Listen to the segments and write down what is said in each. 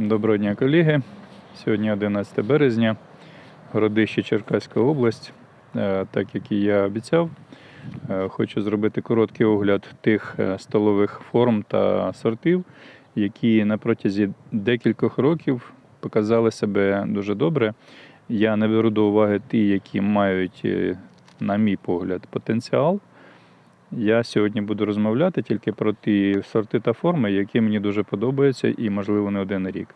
Доброго дня, колеги. Сьогодні 11 березня, Городище Черкаська область. Е, Так як і я обіцяв, е, хочу зробити короткий огляд тих е, столових форм та сортів, які на протязі декількох років показали себе дуже добре. Я не беру до уваги ті, які мають, на мій погляд, потенціал. Я сьогодні буду розмовляти тільки про ті сорти та форми, які мені дуже подобаються і, можливо, не один рік.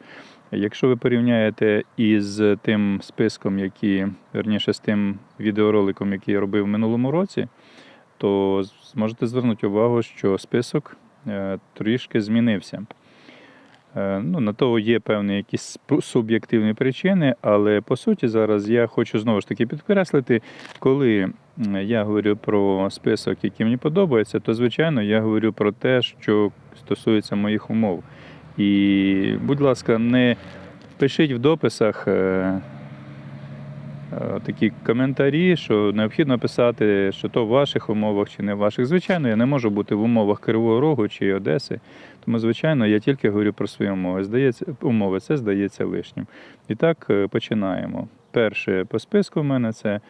Якщо ви порівняєте із тим списком, який, верніше, з тим відеороликом, який я робив в минулому році, то зможете звернути увагу, що список е, трішки змінився. Е, Ну, на то є певні якісь суб'єктивні причини, але по суті зараз я хочу знову ж таки підкреслити, коли я говорю про список, який мені подобається, то звичайно я говорю про те, що стосується моїх умов. І, будь ласка, не пишіть в дописах. Е, Такі коментарі, що необхідно писати, що то в ваших умовах чи не в ваших. Звичайно, я не можу бути в умовах Кривого Рогу чи Одеси. Тому, звичайно, я тільки говорю про свої умови. Здається, умови це здається лишнім. І так е, починаємо. Перше по списку в мене це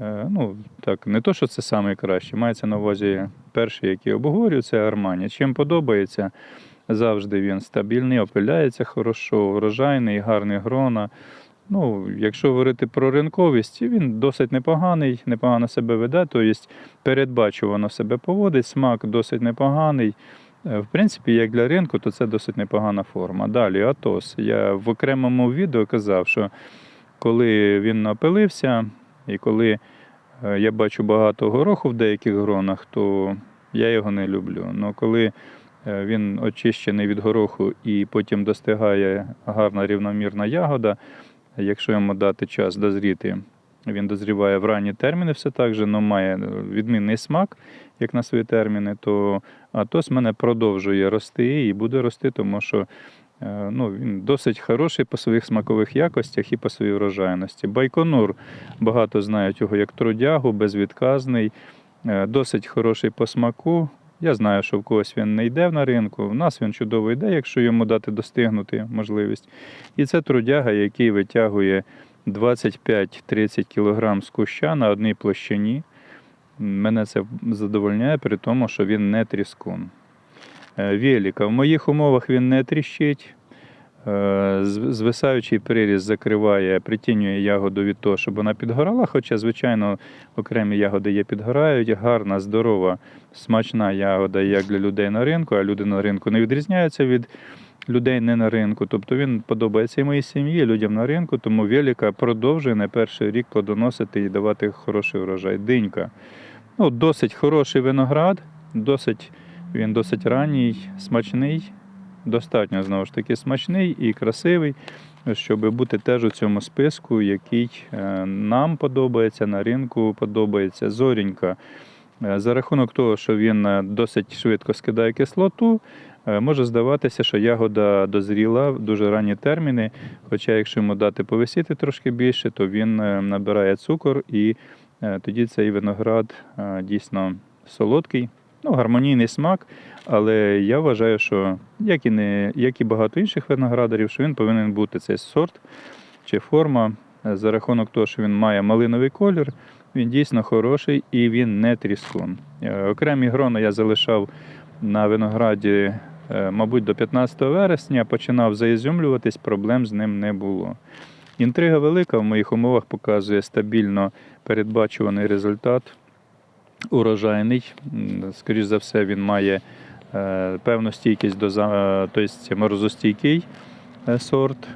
е, ну так, не то, що це найкраще. Мається на увазі перший, який обговорюю, це Армані. Чим подобається, завжди він стабільний, опиляється хорошо, врожайний, гарний грона. Ну, якщо говорити про ринковість, він досить непоганий, непогано себе веде, тобто передбачувано себе поводить, смак досить непоганий. Е, В принципі, як для ринку, то це досить непогана форма. Далі Атос. Я в окремому відео казав, що коли він напилився, і коли е, я бачу багато гороху в деяких гронах, то я його не люблю. Ну коли е, він очищений від гороху і потім достигає гарна рівномірна ягода, якщо йому дати час дозріти, він дозріває в ранні терміни все так же, але має відмінний смак, як на свої терміни, то Атос мене продовжує рости і буде рости, тому що е, ну, він досить хороший по своїх смакових якостях і по своїй врожайності. Байконур багато знають його як трудягу, безвідказний, е, досить хороший по смаку. Я знаю, що в когось він не йде на ринку. В нас він чудово йде, якщо йому дати достигнути можливість. І це трудяга, який витягує 25-30 кг з куща на одній площині. Мене це задовольняє при тому, що він не тріскун. Віліка. Веліка. В моїх умовах він не тріщить. Е, Звисаючий приріз закриває, притінює ягоду від того, щоб вона підгорала. Хоча, звичайно, окремі ягоди є підгорають. Гарна, здорова, смачна ягода, як для людей на ринку, а люди на ринку не відрізняються від людей не на ринку. Тобто він подобається і моїй сім'ї, людям на ринку, тому Веліка продовжує на перший рік плодоносити і давати хороший урожай. Динька. Ну, досить хороший виноград, досить, він досить ранній, смачний, достатньо знову ж таки смачний і красивий, щоб бути теж у цьому списку, який е, нам подобається, на ринку подобається. Зорінька. Е, За рахунок того, що він е, досить швидко скидає кислоту, може здаватися, що ягода дозріла в дуже ранні терміни. Хоча, якщо йому дати повисіти трошки більше, то він набирає цукор і тоді цей виноград дійсно солодкий, ну, гармонійний смак. Але я вважаю, що як і, не, як і багато інших виноградарів, що він повинен бути цей сорт чи форма е, за рахунок того, що він має малиновий колір, він дійсно хороший і він не тріскун. Е, Окремі грони я залишав на винограді, е, мабуть, до 15 вересня, починав заізюмлюватись, проблем з ним не було. Інтрига велика в моїх умовах показує стабільно передбачуваний результат, урожайний. Скоріш за все, він має е, певну стійкість до тобто морозостійкий е, сорт.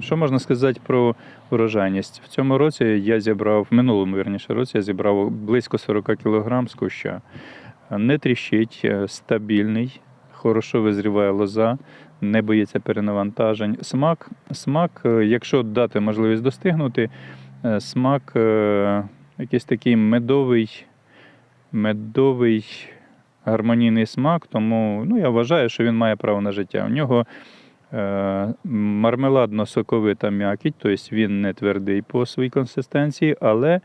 Що можна сказати про урожайність? В цьому році я зібрав, в минулому вірніше році я зібрав близько 40 кг з куща. Не тріщить, стабільний, хорошо визріває лоза, не боїться перенавантажень. Смак, смак, якщо дати можливість достигнути, смак якийсь такий медовий, медовий гармонійний смак, тому ну, я вважаю, що він має право на життя. У нього е, мармеладно-соковита м'якіть, тобто він не твердий по своїй консистенції, але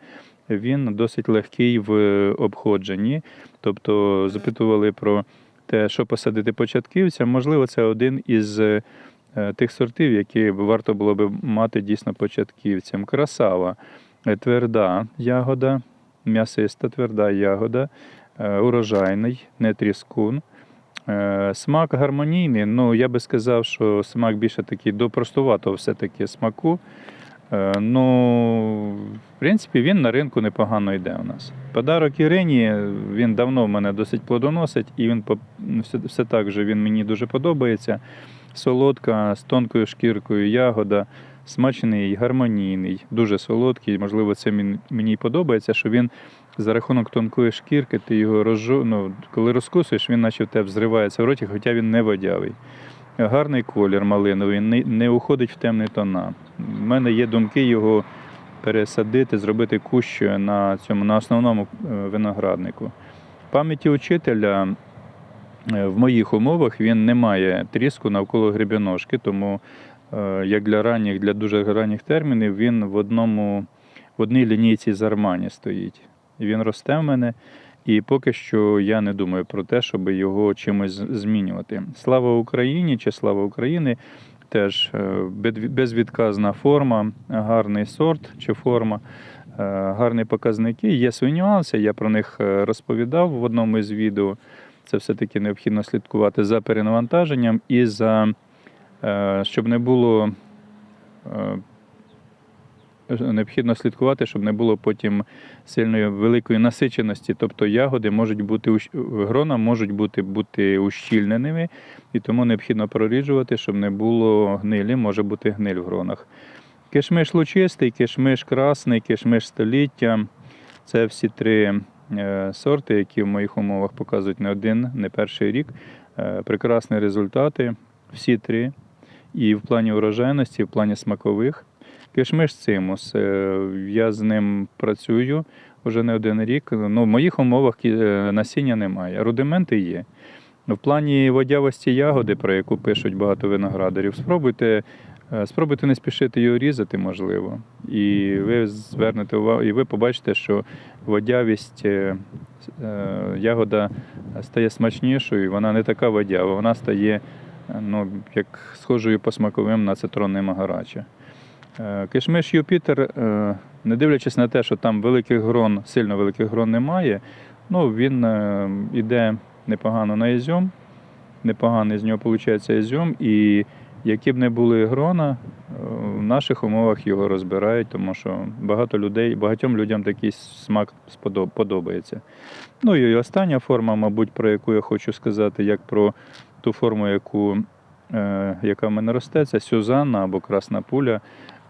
він досить легкий в обходженні. Тобто запитували про те, що посадити початківцям. Можливо, це один із е, тих сортів, які варто було б мати дійсно початківцям. Красава, тверда ягода, м'ясиста тверда ягода, е, урожайний, не тріскун. Е, Смак гармонійний, ну я би сказав, що смак більше такий до простуватого все-таки смаку. Е, Ну, в принципі, він на ринку непогано йде у нас. Подарок Ірині, він давно в мене досить плодоносить, і він все, все так же він мені дуже подобається. Солодка, з тонкою шкіркою ягода, смачний, гармонійний, дуже солодкий. Можливо, це мені подобається, що він за рахунок тонкої шкірки, ти його розжу... ну, коли розкусуєш, він наче в тебе взривається в роті, хоча він не водявий. Гарний колір малиновий, не, уходить в темні тона. У мене є думки його пересадити, зробити кущ на цьому на основному е, винограднику. Пам'яті учителя е, в моїх умовах він не має тріску навколо гребіножки, тому як для ранніх, для дуже ранніх термінів, він в одному в одній лінійці з Армані стоїть. І він росте в мене. І поки що я не думаю про те, щоб його чимось змінювати. Слава Україні чи слава України теж е, безвідказна форма, гарний сорт чи форма, е, гарні показники. Є свої нюанси, я про них е, розповідав в одному із відео. Це все-таки необхідно слідкувати за перенавантаженням і за е, щоб не було. е, Необхідно слідкувати, щоб не було потім сильної великої насиченості. Тобто ягоди можуть бути грона можуть бути, бути ущільненими, і тому необхідно проріджувати, щоб не було гнилі, може бути гниль в гронах. Кишмиш лучистий, кишмиш красний, кишмиш століття. Це всі три е, сорти, які в моїх умовах показують не один, не перший рік. Е, Прекрасні результати. Всі три. І в плані урожайності, і в плані смакових. Кишмиш цимус. е, Я з ним працюю вже не один рік. Ну, в моїх умовах е, насіння немає. Рудименти є. В плані водявості ягоди, про яку пишуть багато виноградарів, спробуйте, е, спробуйте не спішити його різати, можливо. І ви звернете увагу, і ви побачите, що водявість ягода стає смачнішою, вона не така водява, вона стає ну, як схожою по смаковим на цитронне магарача. Е, Кишмиш Юпітер, е, не дивлячись на те, що там великих грон, сильно великих грон немає, ну, він е, іде непогано на ізюм, непоганий з нього виходить ізюм, і які б не були грона, е, в наших умовах його розбирають, тому що багато людей, багатьом людям такий смак подобається. Ну і остання форма, мабуть, про яку я хочу сказати, як про ту форму, яку, е, яка в мене росте, це Сюзанна або Красна пуля.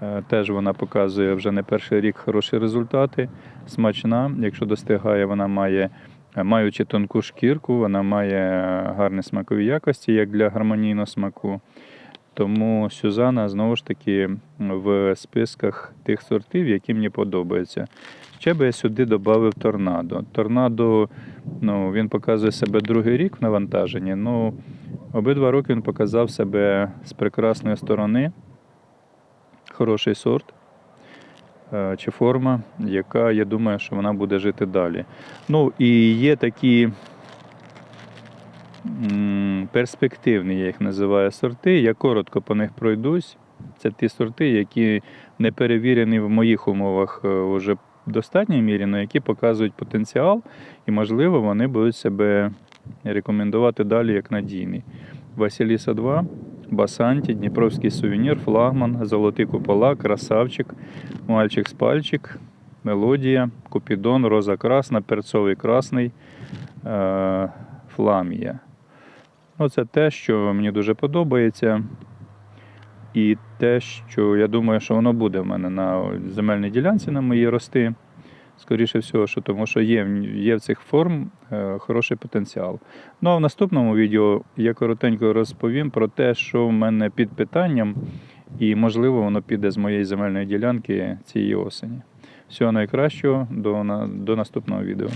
Е, Теж вона показує вже не перший рік хороші результати. Смачна. Якщо достигає, вона має, е, маючи тонку шкірку, вона має гарні смакові якості, як для гармонійного смаку. Тому Сюзана знову ж таки в списках тих сортів, які мені подобаються. Ще би я сюди додав торнадо. Торнадо ну, він показує себе другий рік в навантаженні. Ну, обидва роки він показав себе з прекрасної сторони хороший сорт е, чи форма, яка, я думаю, що вона буде жити далі. Ну і є такі перспективні, я їх називаю сорти. Я коротко по них пройдусь. Це ті сорти, які не перевірені в моїх умовах е, вже в достатній мірі, але які показують потенціал, і, можливо, вони будуть себе рекомендувати далі як надійні. Василіса 2, Басанті, Дніпровський сувенір, флагман, Золотий купола, красавчик, мальчик з пальчик, мелодія, Купідон, Роза Красна, Перцовий Красний, е, Фламія. Ну, це те, що мені дуже подобається. І те, що я думаю, що воно буде в мене на земельній ділянці на моїй рости. Скоріше всього, що тому що є, є в цих форм е, хороший потенціал. Ну а в наступному відео я коротенько розповім про те, що в мене під питанням, і можливо воно піде з моєї земельної ділянки цієї осені. Всього найкращого до, до наступного відео.